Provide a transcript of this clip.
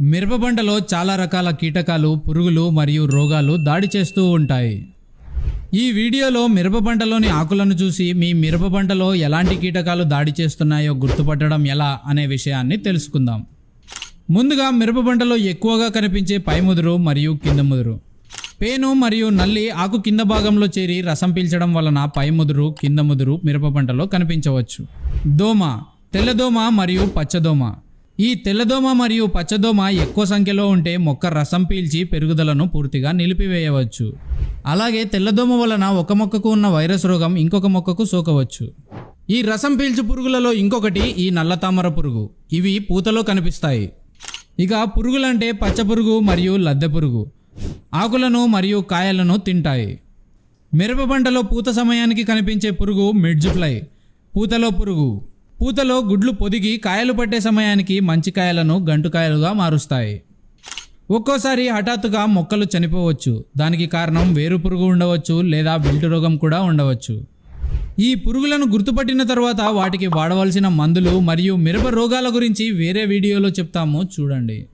మిరప పంటలో చాలా రకాల కీటకాలు పురుగులు మరియు రోగాలు దాడి చేస్తూ ఉంటాయి. ఈ వీడియోలో మిరప పంటలోని ఆకులను చూసి మీ మిరప పంటలో ఎలాంటి కీటకాలు దాడి చేస్తున్నాయో గుర్తుపట్టడం ఎలా అనే విషయాన్ని తెలుసుకుందాం. ముందుగా మిరప పంటలో ఎక్కువగా కనిపించే పై ముదురు మరియు కింద ముదురు. పేను మరియు నల్లి ఆకు కింద భాగంలో చేరి రసం పీల్చడం వలన పై ముదురు కింద ముదురు మిరప పంటలో కనిపించవచ్చు. దోమ తెల్లదోమ మరియు పచ్చదోమ ఈ తెల్లదోమ మరియు పచ్చదోమ ఎక్కువ సంఖ్యలో ఉంటే మొక్క రసం పీల్చి పెరుగుదలను పూర్తిగా నిలిపివేయవచ్చు. అలాగే తెల్లదోమ వలన ఒక మొక్కకు ఉన్న వైరస్ రోగం ఇంకొక మొక్కకు సోకవచ్చు. ఈ రసం పీల్చు పురుగులలో ఇంకొకటి ఈ నల్ల తామర పురుగు. ఇవి పూతలో కనిపిస్తాయి. ఇక పురుగులంటే పచ్చ పురుగు మరియు లద్దె పురుగు. ఆకులను మరియు కాయలను తింటాయి. మిరప పంటలో పూత సమయానికి కనిపించే పురుగు మిడ్జ్ ఫ్లై. పూతలో పురుగు. పూతలో గుడ్లు పొదిగి కాయలు పట్టే సమయానికి మంచి కాయలను గంటుకాయలుగా మారుస్తాయి. ఒక్కోసారి హఠాత్తుగా మొక్కలు చనిపోవచ్చు. దానికి కారణం వేరు పురుగు ఉండవచ్చు లేదా వెల్టు రోగం కూడా ఉండవచ్చు. ఈ పురుగులను గుర్తుపట్టిన తర్వాత వాటికి వాడవలసిన మందులు మరియు మిరప రోగాల గురించి వేరే వీడియోలో చెప్తాము. చూడండి.